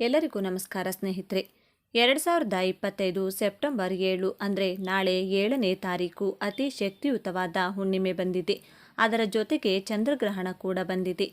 ಎಲ್ಲರಿಗೂ ನಮಸ್ಕಾರ ಸ್ನೇಹಿತರೆ. ಎರಡು ಸಾವಿರದ ಇಪ್ಪತ್ತೈದು ಸೆಪ್ಟೆಂಬರ್ ಏಳು ಅಂದರೆ ನಾಳೆ ಏಳನೇ ತಾರೀಕು ಅತಿ ಶಕ್ತಿಯುತವಾದ ಹುಣ್ಣಿಮೆ ಬಂದಿದೆ. ಅದರ ಜೊತೆಗೆ ಚಂದ್ರಗ್ರಹಣ ಕೂಡ ಬಂದಿದೆ.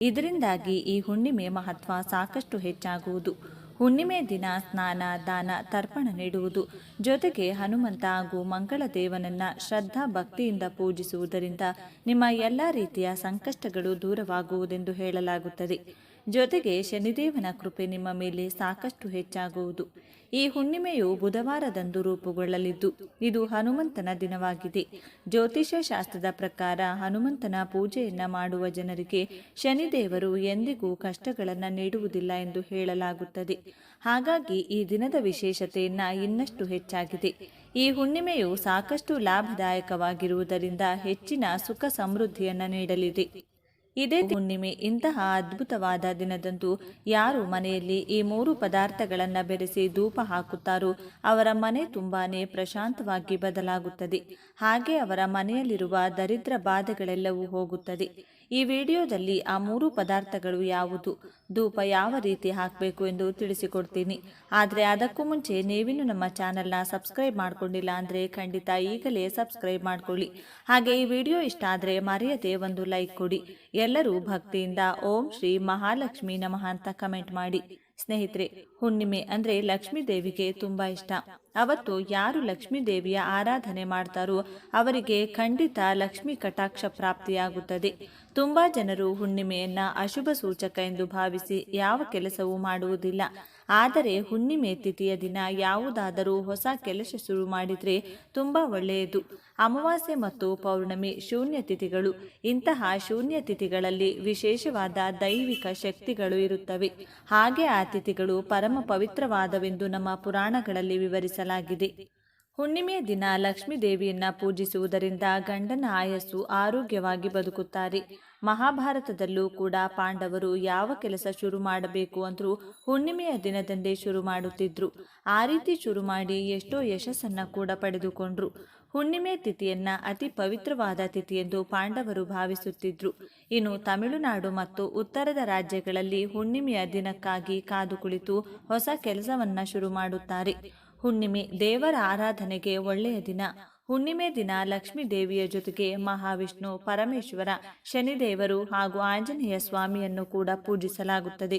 ಇದರಿಂದಾಗಿ ಈ ಹುಣ್ಣಿಮೆ ಮಹತ್ವ ಸಾಕಷ್ಟು ಹೆಚ್ಚಾಗುವುದು. ಹುಣ್ಣಿಮೆ ದಿನ ಸ್ನಾನ, ದಾನ, ತರ್ಪಣ ನೀಡುವುದು. ಜೊತೆಗೆ ಹನುಮಂತ ಹಾಗೂ ಮಂಗಳ ದೇವನನ್ನ ಶ್ರದ್ಧಾ ಭಕ್ತಿಯಿಂದ ಪೂಜಿಸುವುದರಿಂದ ನಿಮ್ಮ ಎಲ್ಲ ರೀತಿಯ ಸಂಕಷ್ಟಗಳು ದೂರವಾಗುವುದೆಂದು ಹೇಳಲಾಗುತ್ತದೆ. ಜೊತೆಗೆ ಶನಿದೇವನ ಕೃಪೆ ನಿಮ್ಮ ಮೇಲೆ ಸಾಕಷ್ಟು ಹೆಚ್ಚಾಗುವುದು. ಈ ಹುಣ್ಣಿಮೆಯು ಬುಧವಾರದಂದು ರೂಪುಗೊಳ್ಳಲಿದ್ದು, ಇದು ಹನುಮಂತನ ದಿನವಾಗಿದೆ. ಜ್ಯೋತಿಷ್ಯ ಶಾಸ್ತ್ರದ ಪ್ರಕಾರ ಹನುಮಂತನ ಪೂಜೆಯನ್ನ ಮಾಡುವ ಜನರಿಗೆ ಶನಿದೇವರು ಎಂದಿಗೂ ಕಷ್ಟಗಳನ್ನು ನೀಡುವುದಿಲ್ಲ ಎಂದು ಹೇಳಲಾಗುತ್ತದೆ. ಹಾಗಾಗಿ ಈ ದಿನದ ವಿಶೇಷತೆಯನ್ನ ಇನ್ನಷ್ಟು ಹೆಚ್ಚಾಗಿದೆ. ಈ ಹುಣ್ಣಿಮೆಯು ಸಾಕಷ್ಟು ಲಾಭದಾಯಕವಾಗಿರುವುದರಿಂದ ಹೆಚ್ಚಿನ ಸುಖ ಸಮೃದ್ಧಿಯನ್ನ ನೀಡಲಿದೆ. ಇದೇ ಹುಣ್ಣಿಮೆ ಇಂತಹ ಅದ್ಭುತವಾದ ದಿನದಂದು ಯಾರು ಮನೆಯಲ್ಲಿ ಈ ಮೂರು ಪದಾರ್ಥಗಳನ್ನು ಬೆರೆಸಿ ಧೂಪ ಹಾಕುತ್ತಾರೋ ಅವರ ಮನೆ ತುಂಬಾನೇ ಪ್ರಶಾಂತವಾಗಿ ಬದಲಾಗುತ್ತದೆ. ಹಾಗೆ ಅವರ ಮನೆಯಲ್ಲಿರುವ ದರಿದ್ರ ಬಾಧೆಗಳೆಲ್ಲವೂ ಹೋಗುತ್ತದೆ. ಈ ವಿಡಿಯೋದಲ್ಲಿ ಆ ಮೂರು ಪದಾರ್ಥಗಳು ಯಾವುದು? ಧೂಪ ಯಾವ ರೀತಿ ಹಾಕಬೇಕು ಎಂದು ತಿಳಿಸಿಕೊಡ್ತೀನಿ. ಆದರೆ ಅದಕ್ಕೂ ಮುಂಚೆ ನೀವಿನ್ನು ನಮ್ಮ ಚಾನಲ್ನ ಸಬ್ಸ್ಕ್ರೈಬ್ ಮಾಡಿಕೊಂಡಿಲ್ಲ ಅಂದರೆ ಖಂಡಿತ ಈಗಲೇ ಸಬ್ಸ್ಕ್ರೈಬ್ ಮಾಡಿಕೊಳ್ಳಿ. ಹಾಗೆ ಈ ವಿಡಿಯೋ ಇಷ್ಟ ಆದರೆ ಮರೆಯದೆ ಒಂದು ಲೈಕ್ ಕೊಡಿ. ಎಲ್ಲರೂ ಭಕ್ತಿಯಿಂದ ಓಂ ಶ್ರೀ ಮಹಾಲಕ್ಷ್ಮಿ ನಮಃ ಅಂತ ಕಮೆಂಟ್ ಮಾಡಿ. ಸ್ನೇಹಿತರೆ, ಹುಣ್ಣಿಮೆ ಅಂದ್ರೆ ಲಕ್ಷ್ಮೀ ದೇವಿಗೆ ತುಂಬ ಇಷ್ಟ. ಅವತ್ತು ಯಾರು ಲಕ್ಷ್ಮೀ ದೇವಿಯ ಆರಾಧನೆ ಮಾಡ್ತಾರೋ ಅವರಿಗೆ ಖಂಡಿತ ಲಕ್ಷ್ಮೀ ಕಟಾಕ್ಷ ಪ್ರಾಪ್ತಿಯಾಗುತ್ತದೆ. ತುಂಬಾ ಜನರು ಹುಣ್ಣಿಮೆಯನ್ನ ಅಶುಭ ಸೂಚಕ ಎಂದು ಭಾವಿಸಿ ಯಾವ ಕೆಲಸವೂ ಮಾಡುವುದಿಲ್ಲ. ಆದರೆ ಹುಣ್ಣಿಮೆ ತಿಥಿಯ ದಿನ ಯಾವುದಾದರೂ ಹೊಸ ಕೆಲಸ ಶುರು ಮಾಡಿದರೆ ತುಂಬ ಒಳ್ಳೆಯದು. ಅಮಾವಾಸ್ಯೆ ಮತ್ತು ಪೌರ್ಣಮಿ ಶೂನ್ಯ ತಿಥಿಗಳು. ಇಂತಹ ಶೂನ್ಯ ತಿಥಿಗಳಲ್ಲಿ ವಿಶೇಷವಾದ ದೈವಿಕ ಶಕ್ತಿಗಳು ಇರುತ್ತವೆ. ಹಾಗೆ ಆ ತಿಥಿಗಳು ಪರಮ ಪವಿತ್ರವಾದವೆಂದು ನಮ್ಮ ಪುರಾಣಗಳಲ್ಲಿ ವಿವರಿಸಲಾಗಿದೆ. ಹುಣ್ಣಿಮೆಯ ದಿನ ಲಕ್ಷ್ಮೀ ದೇವಿಯನ್ನ ಪೂಜಿಸುವುದರಿಂದ ಗಂಡನ ಆಯಸ್ಸು ಆರೋಗ್ಯವಾಗಿ ಬದುಕುತ್ತಾರೆ. ಮಹಾಭಾರತದಲ್ಲೂ ಕೂಡ ಪಾಂಡವರು ಯಾವ ಕೆಲಸ ಶುರು ಮಾಡಬೇಕು ಅಂದರೂ ಹುಣ್ಣಿಮೆಯ ದಿನದಂದೇ ಶುರು ಮಾಡುತ್ತಿದ್ದರು ಆ ರೀತಿ ಶುರು ಮಾಡಿ ಎಷ್ಟೋ ಯಶಸ್ಸನ್ನು ಕೂಡ ಪಡೆದುಕೊಂಡ್ರು. ಹುಣ್ಣಿಮೆ ತಿಥಿಯನ್ನು ಅತಿ ಪವಿತ್ರವಾದ ತಿಥಿ ಎಂದು ಪಾಂಡವರು ಭಾವಿಸುತ್ತಿದ್ದರು ಇನ್ನು ತಮಿಳುನಾಡು ಮತ್ತು ಉತ್ತರದ ರಾಜ್ಯಗಳಲ್ಲಿ ಹುಣ್ಣಿಮೆಯ ದಿನಕ್ಕಾಗಿ ಕಾದು ಕುಳಿತು ಹೊಸ ಕೆಲಸವನ್ನ ಶುರು ಮಾಡುತ್ತಾರೆ. ಹುಣ್ಣಿಮೆ ದೇವರ ಆರಾಧನೆಗೆ ಒಳ್ಳೆಯ ದಿನ. ಹುಣ್ಣಿಮೆ ದಿನ ಲಕ್ಷ್ಮೀ ದೇವಿಯ ಜೊತೆಗೆ ಮಹಾವಿಷ್ಣು, ಪರಮೇಶ್ವರ, ಶನಿದೇವರು ಹಾಗೂ ಆಂಜನೇಯ ಸ್ವಾಮಿಯನ್ನು ಕೂಡ ಪೂಜಿಸಲಾಗುತ್ತದೆ.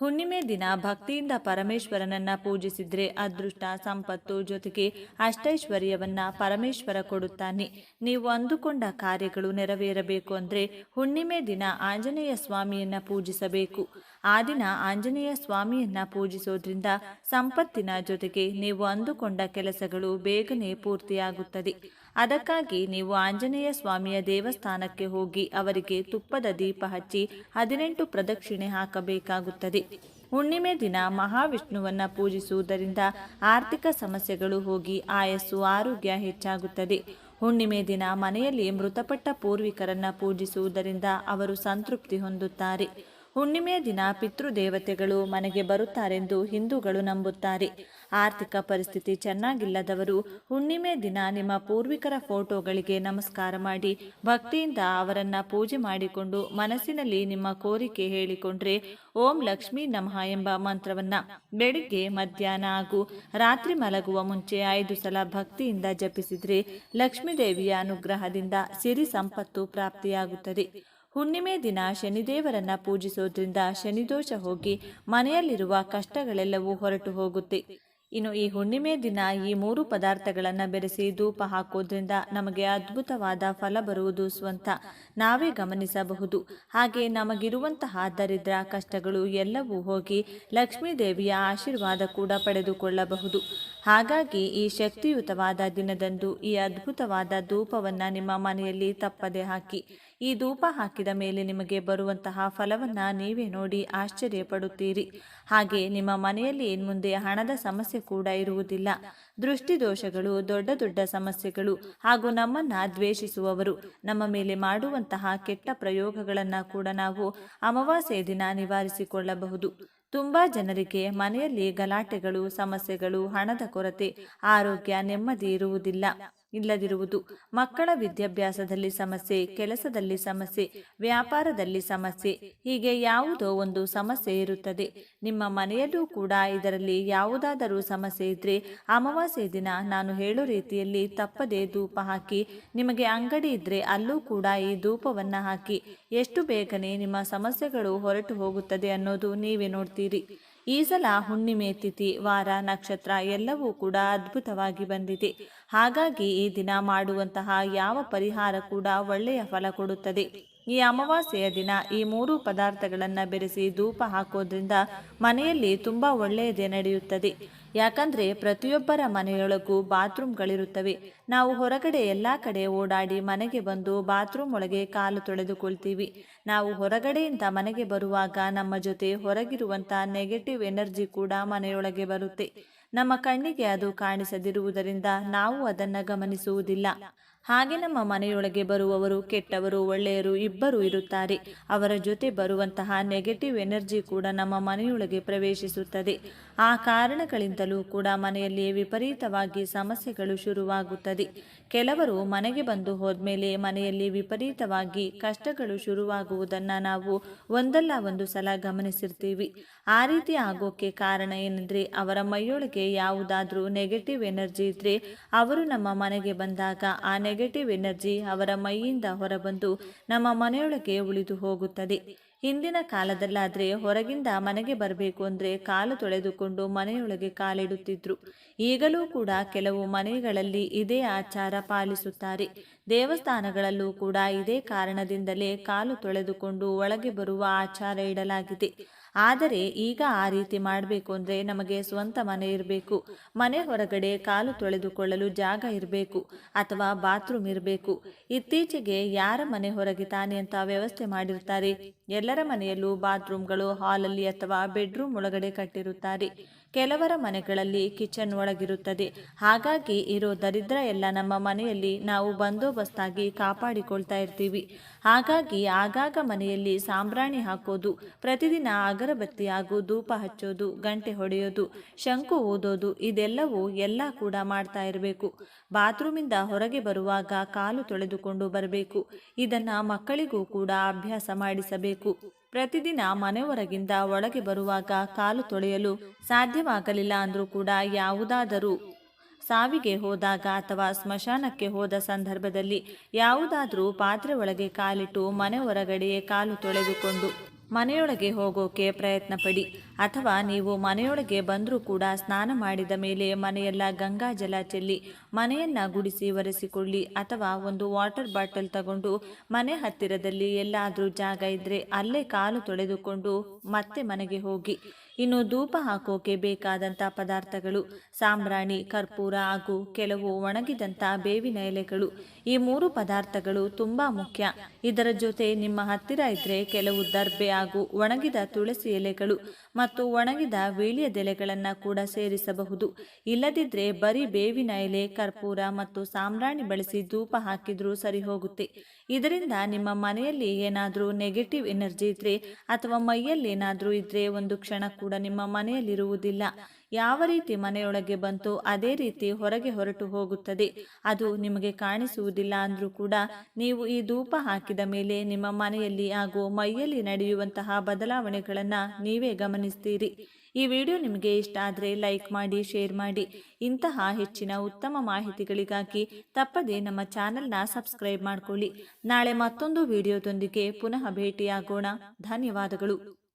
ಹುಣ್ಣಿಮೆ ದಿನ ಭಕ್ತಿಯಿಂದ ಪರಮೇಶ್ವರನನ್ನ ಪೂಜಿಸಿದ್ರೆ ಅದೃಷ್ಟ, ಸಂಪತ್ತು ಜೊತೆಗೆ ಅಷ್ಟೈಶ್ವರ್ಯವನ್ನ ಪರಮೇಶ್ವರ ಕೊಡುತ್ತಾನೆ. ನೀವು ಅಂದುಕೊಂಡ ಕಾರ್ಯಗಳು ನೆರವೇರಬೇಕು ಅಂದ್ರೆ ಹುಣ್ಣಿಮೆ ದಿನ ಆಂಜನೇಯ ಸ್ವಾಮಿಯನ್ನ ಪೂಜಿಸಬೇಕು. ಆ ದಿನ ಆಂಜನೇಯ ಸ್ವಾಮಿಯನ್ನ ಪೂಜಿಸೋದ್ರಿಂದ ಸಂಪತ್ತಿನ ಜೊತೆಗೆ ನೀವು ಅಂದುಕೊಂಡ ಕೆಲಸಗಳು ಬೇಗನೆ ಪೂರ್ತಿಯಾಗುತ್ತದೆ. ಅದಕ್ಕಾಗಿ ನೀವು ಆಂಜನೇಯ ಸ್ವಾಮಿಯ ದೇವಸ್ಥಾನಕ್ಕೆ ಹೋಗಿ ಅವರಿಗೆ ತುಪ್ಪದ ದೀಪ ಹಚ್ಚಿ ಹದಿನೆಂಟು ಪ್ರದಕ್ಷಿಣೆ ಹಾಕಬೇಕಾಗುತ್ತದೆ. ಹುಣ್ಣಿಮೆ ದಿನ ಮಹಾವಿಷ್ಣುವನ್ನ ಪೂಜಿಸುವುದರಿಂದ ಆರ್ಥಿಕ ಸಮಸ್ಯೆಗಳು ಹೋಗಿ ಆಯಸ್ಸು ಆರೋಗ್ಯ ಹೆಚ್ಚಾಗುತ್ತದೆ. ಹುಣ್ಣಿಮೆ ದಿನ ಮನೆಯಲ್ಲಿ ಮೃತಪಟ್ಟ ಪೂರ್ವಿಕರನ್ನ ಪೂಜಿಸುವುದರಿಂದ ಅವರು ಸಂತೃಪ್ತಿ ಹೊಂದುತ್ತಾರೆ. ಹುಣ್ಣಿಮೆಯ ದಿನ ಪಿತೃದೇವತೆಗಳು ಮನೆಗೆ ಬರುತ್ತಾರೆಂದು ಹಿಂದೂಗಳು ನಂಬುತ್ತಾರೆ. ಆರ್ಥಿಕ ಪರಿಸ್ಥಿತಿ ಚೆನ್ನಾಗಿಲ್ಲದವರು ಹುಣ್ಣಿಮೆ ದಿನ ನಿಮ್ಮ ಪೂರ್ವಿಕರ ಫೋಟೋಗಳಿಗೆ ನಮಸ್ಕಾರ ಮಾಡಿ, ಭಕ್ತಿಯಿಂದ ಅವರನ್ನ ಪೂಜೆ ಮಾಡಿಕೊಂಡು ಮನಸ್ಸಿನಲ್ಲಿ ನಿಮ್ಮ ಕೋರಿಕೆ ಹೇಳಿಕೊಂಡ್ರೆ ಓಂ ಲಕ್ಷ್ಮೀ ನಮಃ ಎಂಬ ಮಂತ್ರವನ್ನ ಬೆಳಿಗ್ಗೆ, ಮಧ್ಯಾಹ್ನ ಹಾಗೂ ರಾತ್ರಿ ಮಲಗುವ ಮುಂಚೆ ಐದು ಸಲ ಭಕ್ತಿಯಿಂದ ಜಪಿಸಿದ್ರೆ ಲಕ್ಷ್ಮೀದೇವಿಯ ಅನುಗ್ರಹದಿಂದ ಸಿರಿ ಸಂಪತ್ತು ಪ್ರಾಪ್ತಿಯಾಗುತ್ತದೆ. ಹುಣ್ಣಿಮೆ ದಿನ ಶನಿದೇವರನ್ನ ಪೂಜಿಸೋದ್ರಿಂದ ಶನಿದೋಷ ಹೋಗಿ ಮನೆಯಲ್ಲಿರುವ ಕಷ್ಟಗಳೆಲ್ಲವೂ ಹೊರಟು ಹೋಗುತ್ತೆ. ಇನ್ನು ಈ ಹುಣ್ಣಿಮೆ ದಿನ ಈ ಮೂರು ಪದಾರ್ಥಗಳನ್ನು ಬೆರೆಸಿ ಧೂಪ ಹಾಕೋದ್ರಿಂದ ನಮಗೆ ಅದ್ಭುತವಾದ ಫಲ ಬರುವುದು ಸ್ವಂತ. ನಾವೇ ಗಮನಿಸಬಹುದು. ಹಾಗೆ ನಮಗಿರುವಂತಹ ದರಿದ್ರ ಕಷ್ಟಗಳು ಎಲ್ಲವೂ ಹೋಗಿ ಲಕ್ಷ್ಮೀ ದೇವಿಯ ಆಶೀರ್ವಾದ ಕೂಡ ಪಡೆದುಕೊಳ್ಳಬಹುದು. ಹಾಗಾಗಿ ಈ ಶಕ್ತಿಯುತವಾದ ದಿನದಂದು ಈ ಅದ್ಭುತವಾದ ಧೂಪವನ್ನು ನಿಮ್ಮ ಮನೆಯಲ್ಲಿ ತಪ್ಪದೆ ಹಾಕಿ, ಈ ಧೂಪ ಹಾಕಿದ ಮೇಲೆ ನಿಮಗೆ ಬರುವಂತಹ ಫಲವನ್ನ ನೀವೇ ನೋಡಿ ಆಶ್ಚರ್ಯ ಪಡುತ್ತೀರಿ ಹಾಗೆ ನಿಮ್ಮ ಮನೆಯಲ್ಲಿ ಇನ್ಮುಂದೆ ಹಣದ ಸಮಸ್ಯೆ ಕೂಡ ಇರುವುದಿಲ್ಲ. ದೃಷ್ಟಿದೋಷಗಳು, ದೊಡ್ಡ ದೊಡ್ಡ ಸಮಸ್ಯೆಗಳು ಹಾಗೂ ನಮ್ಮನ್ನ ದ್ವೇಷಿಸುವವರು, ನಮ್ಮ ಮೇಲೆ ಮಾಡುವಂತಹ ಕೆಟ್ಟ ಪ್ರಯೋಗಗಳನ್ನು ಕೂಡ ನಾವು ಅಮಾವಾಸ್ಯೆ ದಿನ ನಿವಾರಿಸಿಕೊಳ್ಳಬಹುದು. ತುಂಬಾ ಜನರಿಗೆ ಮನೆಯಲ್ಲಿ ಗಲಾಟೆಗಳು ಸಮಸ್ಯೆಗಳು ಹಣದ ಕೊರತೆ ಆರೋಗ್ಯ ನೆಮ್ಮದಿ ಇರುವುದಿಲ್ಲ. ಇಲ್ಲದಿರುವುದು. ಮಕ್ಕಳ ವಿದ್ಯಾಭ್ಯಾಸದಲ್ಲಿ ಸಮಸ್ಯೆ, ಕೆಲಸದಲ್ಲಿ ಸಮಸ್ಯೆ, ವ್ಯಾಪಾರದಲ್ಲಿ ಸಮಸ್ಯೆ, ಹೀಗೆ ಯಾವುದೋ ಒಂದು ಸಮಸ್ಯೆ ಇರುತ್ತದೆ. ನಿಮ್ಮ ಮನೆಯಲ್ಲೂ ಕೂಡ ಇದರಲ್ಲಿ ಯಾವುದಾದರೂ ಸಮಸ್ಯೆ ಇದ್ರೆ ಅಮಾವಾಸ್ಯೆ ದಿನ ನಾನು ಹೇಳೋ ರೀತಿಯಲ್ಲಿ ತಪ್ಪದೆ ಧೂಪ ಹಾಕಿ, ನಿಮಗೆ ಅಂಗಡಿ ಇದ್ರೆ ಅಲ್ಲೂ ಕೂಡ ಈ ಧೂಪವನ್ನು ಹಾಕಿ, ಎಷ್ಟು ಬೇಗನೆ ನಿಮ್ಮ ಸಮಸ್ಯೆಗಳು ಹೊರಟು ಹೋಗುತ್ತದೆ ಅನ್ನೋದು ನೀವೇ ನೋಡ್ತೀರಿ. ಈ ಸಲ ಹುಣ್ಣಿಮೆ, ತಿಥಿ, ವಾರ, ನಕ್ಷತ್ರ ಎಲ್ಲವೂ ಕೂಡ ಅದ್ಭುತವಾಗಿ ಬಂದಿದೆ. ಹಾಗಾಗಿ ಈ ದಿನ ಮಾಡುವಂತಹ ಯಾವ ಪರಿಹಾರ ಕೂಡ ಒಳ್ಳೆಯ ಫಲ ಕೊಡುತ್ತದೆ. ಈ ಅಮಾವಾಸ್ಯೆಯ ದಿನ ಈ ಮೂರು ಪದಾರ್ಥಗಳನ್ನು ಬೆರೆಸಿ ಧೂಪ ಹಾಕೋದ್ರಿಂದ ಮನೆಯಲ್ಲಿ ತುಂಬಾ ಒಳ್ಳೆಯದೇ ನಡೆಯುತ್ತದೆ. ಯಾಕಂದ್ರೆ ಪ್ರತಿಯೊಬ್ಬರ ಮನೆಯೊಳಗೂ ಬಾತ್ರೂಮ್ಗಳಿರುತ್ತವೆ. ನಾವು ಹೊರಗಡೆ ಎಲ್ಲ ಕಡೆ ಓಡಾಡಿ ಮನೆಗೆ ಬಂದು ಬಾತ್ರೂಮ್ ಒಳಗೆ ಕಾಲು ತೊಳೆದುಕೊಳ್ತೀವಿ. ನಾವು ಹೊರಗಡೆಯಿಂದ ಮನೆಗೆ ಬರುವಾಗ ನಮ್ಮ ಜೊತೆ ಹೊರಗಿರುವಂಥ ನೆಗೆಟಿವ್ ಎನರ್ಜಿ ಕೂಡ ಮನೆಯೊಳಗೆ ಬರುತ್ತೆ. ನಮ್ಮ ಕಣ್ಣಿಗೆ ಅದು ಕಾಣಿಸದಿರುವುದರಿಂದ ನಾವು ಅದನ್ನು ಗಮನಿಸುವುದಿಲ್ಲ. ಹಾಗೆ ನಮ್ಮ ಮನೆಯೊಳಗೆ ಬರುವವರು, ಕೆಟ್ಟವರು, ಒಳ್ಳೆಯರು ಇಬ್ಬರು ಇರುತ್ತಾರೆ. ಅವರ ಜೊತೆ ಬರುವಂತಹ ನೆಗೆಟಿವ್ ಎನರ್ಜಿ ಕೂಡ ನಮ್ಮ ಮನೆಯೊಳಗೆ ಪ್ರವೇಶಿಸುತ್ತದೆ. ಆ ಕಾರಣಗಳಿಂದಲೂ ಕೂಡ ಮನೆಯಲ್ಲಿ ವಿಪರೀತವಾಗಿ ಸಮಸ್ಯೆಗಳು ಶುರುವಾಗುತ್ತದೆ. ಕೆಲವರು ಮನೆಗೆ ಬಂದು ಹೋದ್ಮೇಲೆ ಮನೆಯಲ್ಲಿ ವಿಪರೀತವಾಗಿ ಕಷ್ಟಗಳು ಶುರುವಾಗುವುದನ್ನು ನಾವು ಒಂದಲ್ಲ ಒಂದು ಸಲ ಗಮನಿಸಿರ್ತೀವಿ. ಆ ರೀತಿ ಆಗೋಕೆ ಕಾರಣ ಏನಂದ್ರೆ ಅವರ ಮೈಯೊಳಗೆ ಯಾವುದಾದ್ರೂ ನೆಗೆಟಿವ್ ಎನರ್ಜಿ ಇದ್ರೆ ಅವರು ನಮ್ಮ ಮನೆಗೆ ಬಂದಾಗ ಆ ನೆಗೆಟಿವ್ ಎನರ್ಜಿ ಅವರ ಮೈಯಿಂದ ಹೊರಬಂದು ನಮ್ಮ ಮನೆಯೊಳಗೆ ಉಳಿದು ಹೋಗುತ್ತದೆ. ಹಿಂದಿನ ಕಾಲದಲ್ಲಾದರೆ ಹೊರಗಿಂದ ಮನೆಗೆ ಬರಬೇಕು ಅಂದರೆ ಕಾಲು ತೊಳೆದುಕೊಂಡು ಮನೆಯೊಳಗೆ ಕಾಲಿಡುತ್ತಿದ್ರು. ಈಗಲೂ ಕೂಡ ಕೆಲವು ಮನೆಗಳಲ್ಲಿ ಇದೇ ಆಚಾರ ಪಾಲಿಸುತ್ತಾರೆ. ದೇವಸ್ಥಾನಗಳಲ್ಲೂ ಕೂಡ ಇದೇ ಕಾರಣದಿಂದಲೇ ಕಾಲು ತೊಳೆದುಕೊಂಡು ಒಳಗೆ ಬರುವ ಆಚಾರ ಇಡಲಾಗಿದೆ. ಆದರೆ ಈಗ ಆ ರೀತಿ ಮಾಡಬೇಕು ಅಂದರೆ ನಮಗೆ ಸ್ವಂತ ಮನೆ ಇರಬೇಕು. ಮನೆ ಹೊರಗಡೆ ಕಾಲು ತೊಳೆದುಕೊಳ್ಳಲು ಜಾಗ ಇರಬೇಕು ಅಥವಾ ಬಾತ್ರೂಮ್ ಇರಬೇಕು. ಇತ್ತೀಚೆಗೆ ಯಾರ ಮನೆ ಹೊರಗೆ ತಾನೆ ಅಂತ ವ್ಯವಸ್ಥೆ ಮಾಡಿರ್ತಾರೆ. ಎಲ್ಲರ ಮನೆಯಲ್ಲೂ ಬಾತ್ರೂಮ್ಗಳು, ಹಾಲಲ್ಲಿ ಅಥವಾ ಬೆಡ್ರೂಮ್ ಒಳಗಡೆ ಕಟ್ಟಿರುತ್ತಾರೆ. ಕೆಲವರ ಮನೆಗಳಲ್ಲಿ ಕಿಚನ್ ಒಳಗಿರುತ್ತದೆ. ಹಾಗಾಗಿ ಇರೋ ದರಿದ್ರ ಎಲ್ಲ ನಮ್ಮ ಮನೆಯಲ್ಲಿ ನಾವು ಬಂದೋಬಸ್ತಾಗಿ ಕಾಪಾಡಿಕೊಳ್ತಾ ಇರ್ತೀವಿ. ಹಾಗಾಗಿ ಆಗಾಗ ಮನೆಯಲ್ಲಿ ಸಾಂಬ್ರಾಣಿ ಹಾಕೋದು, ಪ್ರತಿದಿನ ಅಗರಬತ್ತಿ ಹಾಗೂ ಧೂಪ ಹಚ್ಚೋದು, ಗಂಟೆ ಹೊಡೆಯೋದು, ಶಂಕು ಓದೋದು ಇದೆಲ್ಲವೂ ಎಲ್ಲ ಕೂಡ ಮಾಡ್ತಾ ಇರಬೇಕು. ಬಾತ್ರೂಮಿಂದ ಹೊರಗೆ ಬರುವಾಗ ಕಾಲು ತೊಳೆದುಕೊಂಡು ಬರಬೇಕು. ಇದನ್ನು ಮಕ್ಕಳಿಗೂ ಕೂಡ ಅಭ್ಯಾಸ ಮಾಡಿಸಬೇಕು. ಪ್ರತಿದಿನ ಮನೆ ಹೊರಗಿಂದ ಒಳಗೆ ಬರುವಾಗ ಕಾಲು ತೊಳೆಯಲು ಸಾಧ್ಯವಾಗಲಿಲ್ಲ ಅಂದರೂ ಕೂಡ ಯಾವುದಾದರೂ ಸಾವಿಗೆ ಹೋದಾಗ ಅಥವಾ ಸ್ಮಶಾನಕ್ಕೆ ಹೋದ ಸಂದರ್ಭದಲ್ಲಿ ಯಾವುದಾದರೂ ಪಾತ್ರೆ ಒಳಗೆ ಕಾಲಿಟ್ಟು ಮನೆ ಹೊರಗಡೆಯೇ ಕಾಲು ತೊಳೆದುಕೊಂಡು ಮನೆಯೊಳಗೆ ಹೋಗೋಕೆ ಪ್ರಯತ್ನ ಪಡಿ ಅಥವಾ ನೀವು ಮನೆಯೊಳಗೆ ಬಂದರೂ ಕೂಡ ಸ್ನಾನ ಮಾಡಿದ ಮೇಲೆ ಮನೆಯೆಲ್ಲ ಗಂಗಾ ಜಲ ಚೆಲ್ಲಿ, ಮನೆಯನ್ನ ಗುಡಿಸಿ ಒರೆಸಿಕೊಳ್ಳಿ. ಅಥವಾ ಒಂದು ವಾಟರ್ ಬಾಟಲ್ ತಗೊಂಡು ಮನೆ ಹತ್ತಿರದಲ್ಲಿ ಎಲ್ಲಾದರೂ ಜಾಗ ಇದ್ರೆ ಅಲ್ಲೇ ಕಾಲು ತೊಳೆದುಕೊಂಡು ಮತ್ತೆ ಮನೆಗೆ ಹೋಗಿ. ಇನ್ನು ಧೂಪ ಹಾಕೋಕೆ ಬೇಕಾದಂಥ ಪದಾರ್ಥಗಳು, ಸಾಂಬ್ರಾಣಿ, ಕರ್ಪೂರ ಹಾಗೂ ಕೆಲವು ಒಣಗಿದಂಥ ಬೇವಿನ ಎಲೆಗಳು. ಈ ಮೂರು ಪದಾರ್ಥಗಳು ತುಂಬ ಮುಖ್ಯ. ಇದರ ಜೊತೆ ನಿಮ್ಮ ಹತ್ತಿರ ಇದ್ರೆ ಕೆಲವು ದರ್ಬೆ ಹಾಗೂ ಒಣಗಿದ ತುಳಸಿ ಎಲೆಗಳು ಮತ್ತು ಒಣಗಿದ ವೀಳ್ಯದೆಲೆಗಳನ್ನು ಕೂಡ ಸೇರಿಸಬಹುದು. ಇಲ್ಲದಿದ್ರೆ ಬರೀ ಬೇವಿನ ಎಲೆ, ಕರ್ಪೂರ ಮತ್ತು ಸಾಂಬ್ರಾಣಿ ಬಳಸಿ ಧೂಪ ಹಾಕಿದ್ರೂ ಸರಿ ಹೋಗುತ್ತೆ. ಇದರಿಂದ ನಿಮ್ಮ ಮನೆಯಲ್ಲಿ ಏನಾದರೂ ನೆಗೆಟಿವ್ ಎನರ್ಜಿ ಇದ್ರೆ ಅಥವಾ ಮೈಯಲ್ಲಿ ಏನಾದರೂ ಇದ್ರೆ ಒಂದು ಕ್ಷಣ ಕೂಡ ನಿಮ್ಮ ಮನೆಯಲ್ಲಿರುವುದಿಲ್ಲ. ಯಾವ ರೀತಿ ಮನೆಯೊಳಗೆ ಬಂತು ಅದೇ ರೀತಿ ಹೊರಗೆ ಹೊರಟು ಹೋಗುತ್ತದೆ. ಅದು ನಿಮಗೆ ಕಾಣಿಸುವುದಿಲ್ಲ ಅಂದರೂ ಕೂಡ ನೀವು ಈ ಧೂಪ ಹಾಕಿದ ಮೇಲೆ ನಿಮ್ಮ ಮನೆಯಲ್ಲಿ ಹಾಗೂ ಮೈಯಲ್ಲಿ ನಡೆಯುವಂತಹ ಬದಲಾವಣೆಗಳನ್ನು ನೀವೇ ಗಮನಿಸ್ತೀರಿ. ಈ ವಿಡಿಯೋ ನಿಮಗೆ ಇಷ್ಟ ಆದರೆ ಲೈಕ್ ಮಾಡಿ, ಶೇರ್ ಮಾಡಿ. ಇಂತಹ ಹೆಚ್ಚಿನ ಉತ್ತಮ ಮಾಹಿತಿಗಳಿಗಾಗಿ ತಪ್ಪದೆ ನಮ್ಮ ಚಾನೆಲ್ನ ಸಬ್ಸ್ಕ್ರೈಬ್ ಮಾಡಿಕೊಳ್ಳಿ. ನಾಳೆ ಮತ್ತೊಂದು ವಿಡಿಯೋದೊಂದಿಗೆ ಪುನಃ ಭೇಟಿಯಾಗೋಣ. ಧನ್ಯವಾದಗಳು.